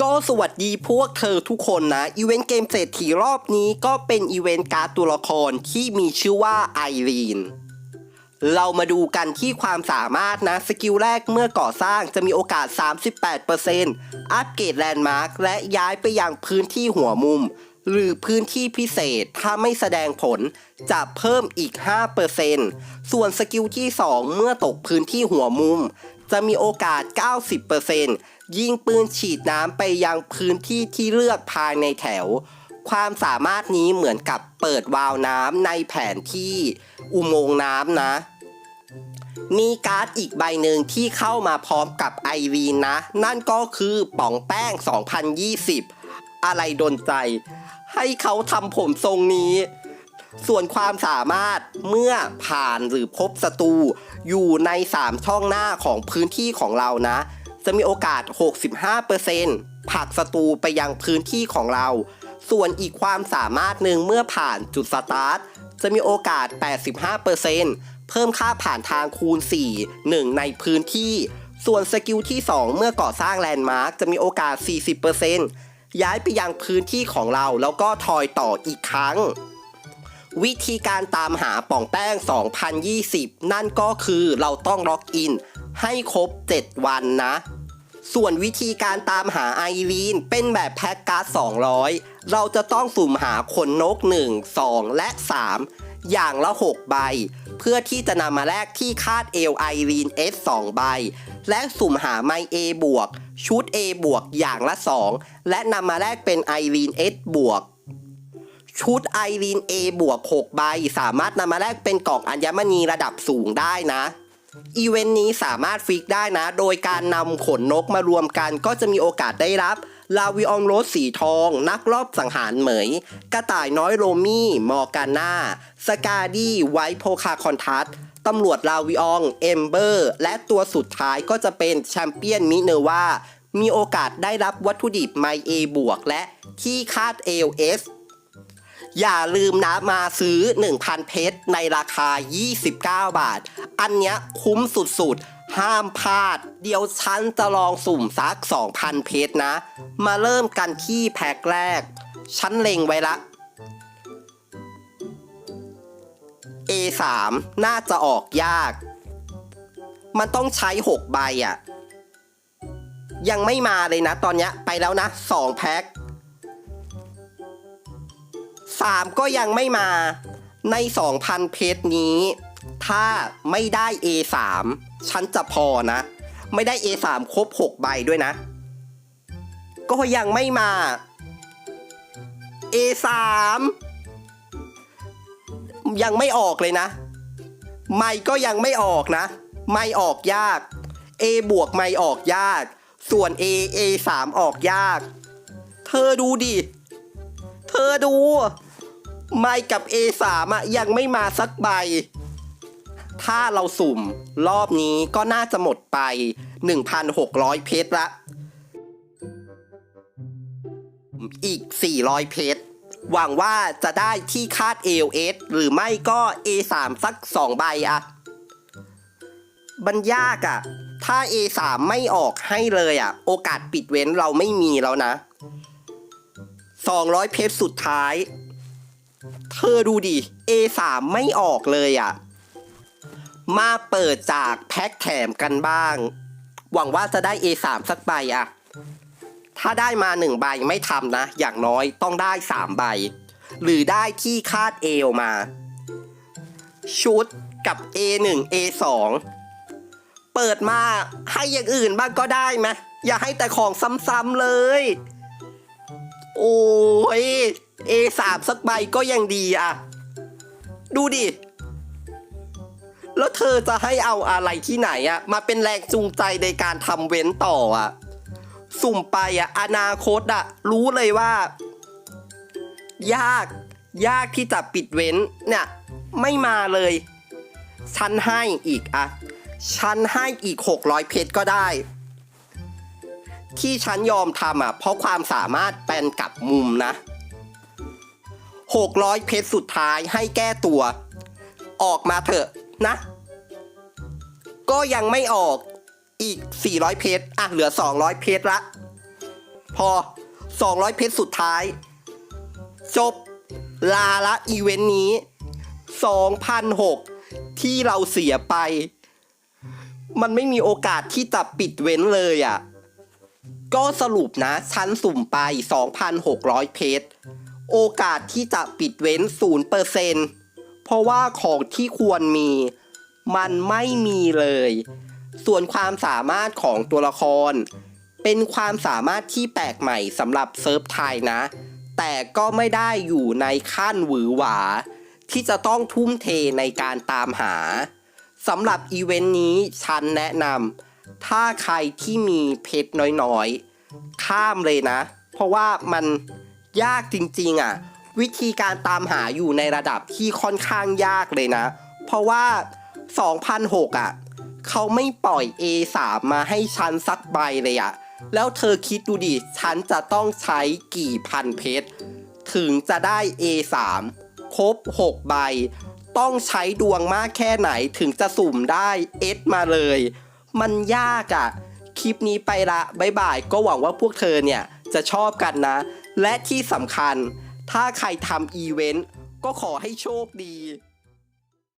ก็สวัสดีพวกเธอทุกคนนะ อีเวนต์เกมเศรษฐีรอบนี้ก็เป็นอีเวนต์การ์ดตัวละครที่มีชื่อว่าไอรีน เรามาดูกันที่ความสามารถนะ สกิลแรกเมื่อก่อสร้างจะมีโอกาส 38%อัปเกรดแลนด์มาร์คและย้ายไปยังพื้นที่หัวมุม หรือพื้นที่พิเศษถ้าไม่แสดงผลจะเพิ่มอีก 5%ส่วนสกิลที่ 2 เมื่อตกพื้นที่หัวมุมจะมีโอกาส 90% ยิงปืนฉีดน้ำไปยังพื้นที่ที่เลือกภายในแถว ความสามารถนี้เหมือนกับเปิดวาล์วน้ำในแผนที่อุโมงค์น้ำนะ มีการ์ดอีกใบหนึ่งที่เข้ามาพร้อมกับไอรีนนะ นั่นก็คือป๋องแป้ง 2020 อะไรดนใจ ให้เขาทำผมทรงนี้ส่วนความสามารถเมื่อผ่านหรือพบศัตรูอยู่ใน 3 ช่องหน้าของพื้นที่ของเรานะ จะมีโอกาส 65%ผลักศัตรูไปยังพื้นที่ของเรา ส่วนอีกความสามารถหนึ่งเมื่อผ่านจุดสตาร์ท จะมีโอกาส 85%เพิ่มค่าผ่านทางคูณ 4 1 ในพื้นที่ ส่วนสกิลที่ 2 เมื่อก่อสร้างแลนด์มาร์คจะมีโอกาส 40%ย้ายไปยังพื้นที่ของเราแล้วก็ทอยต่ออีกครั้งวิธีการตามหาป่องแป้ง 2020 นั่นก็คือเราต้องล็อกอิน ให้ครบ 7 วันนะ ส่วนวิธีการตามหาไอรีนเป็นแบบแพ็กการ์ด200 เราจะต้องสุ่มหาขนนก 1 2 และ 3 อย่างละ 6 ใบ เพื่อที่จะนำมาแลกที่คาดเอลไอรีน S 2 ใบ และสุ่มหาไม A บวก ชุด A บวกอย่างละ 2 และนำมาแลกเป็นไอรีน S บวกชุดไอรีน A บวก 6 ใบ สามารถนำมาแลกเป็นกล่องอัญมณีระดับสูงได้นะ อีเวนต์นี้สามารถฟิกได้นะ โดยการนำขนนกมารวมกันก็จะมีโอกาสได้รับ ลาวิอองโรสสีทอง นักรอบสังหารเหมย กระต่ายน้อยโรมี่ มอร์กาน่า สกาดี้ไวท์โพคาคอนทัสตำรวจลาวิออง เอมเบอร์ และตัวสุดท้ายก็จะเป็นแชมเปี้ยนมิเนวามีโอกาสได้รับวัตถุดิบไมเอบวกและที่คาดเอย่าลืมนะมาซื้อ 1,000 เพชรในราคา 29 บาท อันเนี้ยคุ้มสุดๆ ห้ามพลาด เดี๋ยวฉันจะลองสุ่มสัก 2,000 เพชรนะ มาเริ่มกันที่แพ็คแรก ฉันเล็งไว้ละ A3 น่าจะออกยาก มันต้องใช้ 6 ใบอะ่ะ ยังไม่มาเลยนะตอนนี้ไปแล้วนะ 2 แพ็ค สามก็ยังไม่มาใน 2,000 เพชรนี้ ถ้าไม่ได้ A3 ฉันจะพอนะ ไม่ได้ A3 ครบ 6 ใบด้วยนะ ก็ยังไม่มา A3 ยังไม่ออกเลยนะ ไม่ก็ยังไม่ออกนะ ไม่ออกยาก A บวกไม่ออกยาก ส่วน A A3 ออกยาก เธอดูดิ เธอดู ไม่กับ A3 อะยังไม่มาสักใบ ถ้าเราสุ่มรอบนี้ก็น่าจะหมดไป 1,600 เพชรละ อีก 400 เพชร หวังว่าจะได้ที่คาด ALS หรือไม่ก็ A3 สัก 2 ใบอะมันยากอะถ้า A3 ไม่ออกให้เลยอะโอกาสปิดเว้นเราไม่มีแล้วนะ 200 เพชรสุดท้าย อดูดิ A3 ไม่ออกเลยอะ่ะ มาเปิดจากแพ็คแถมกันบ้าง หวังว่าจะได้ A3 สักใบอะถ้าได้มาหนึ่งใบไม่ทำนะ อย่างน้อยต้องได้สามใบ หรือได้ที่คาดเอวมา ชุดกับ A1 A2 เปิดมาให้อย่างอื่นบ้างก็ได้ไหมอย่าให้แต่ของซ้ำๆเลย โอ้ย A3 สักใบก็ยังดีอะ ดูดิ แล้วเธอจะให้เอาอะไรที่ไหนอะ มาเป็นแรงจูงใจในการทำเว้นต่ออะ สุ่มไปอะ อนาคตอะ รู้เลยว่า ยาก ยากที่จะปิดเว้น เนี่ย ไม่มาเลย ฉันให้อีกอะ ฉันให้อีก 600 เพชรก็ได้ที่ฉันยอมทำอะ เพราะความสามารถเป็นกลับมุมนะ 600 เพชรสุดท้ายให้แก้ตัว ออกมาเถอะนะ ก็ยังไม่ออกอีก 400 เพชรอะเหลือ 200 เพชรละ พอ 200 เพชรสุดท้าย จบลาละอีเวนต์นี้2,006ที่เราเสียไป มันไม่มีโอกาสที่จะปิดเว้นเลยอะ่ะ ก็สรุปนะ ชั้นสุ่มไป 2,600 เพชร โอกาสที่จะปิดเว้น0%เพราะว่าของที่ควรมี มันไม่มีเลย ส่วนความสามารถของตัวละคร เป็นความสามารถที่แปลกใหม่สำหรับเซิร์ฟไทยนะ แต่ก็ไม่ได้อยู่ในขั้นหวือหวา ที่จะต้องทุ่มเทในการตามหาสำหรับอีเวนต์นี้ฉันแนะนำถ้าใครที่มีเพชรน้อยๆ ข้ามเลยนะ เพราะว่ามัน ยากจริงๆอะ วิธีการตามหาอยู่ในระดับที่ค่อนข้างยากเลยนะ เพราะว่า 2,006 อะ เขาไม่ปล่อย A3 มาให้ฉันสักใบเลยอะ แล้วเธอคิดดูดิ ฉันจะต้องใช้กี่พันเพชร ถึงจะได้ A3 ครบ 6 ใบ ต้องใช้ดวงมากแค่ไหนถึงจะสุ่มได้ S มาเลย มันยากอะ คลิปนี้ไปละ บ๊ายบาย ก็หวังว่าพวกเธอเนี่ยจะชอบกันนะ และที่สำคัญ ถ้าใครทำอีเวนต์ก็ขอให้โชคดี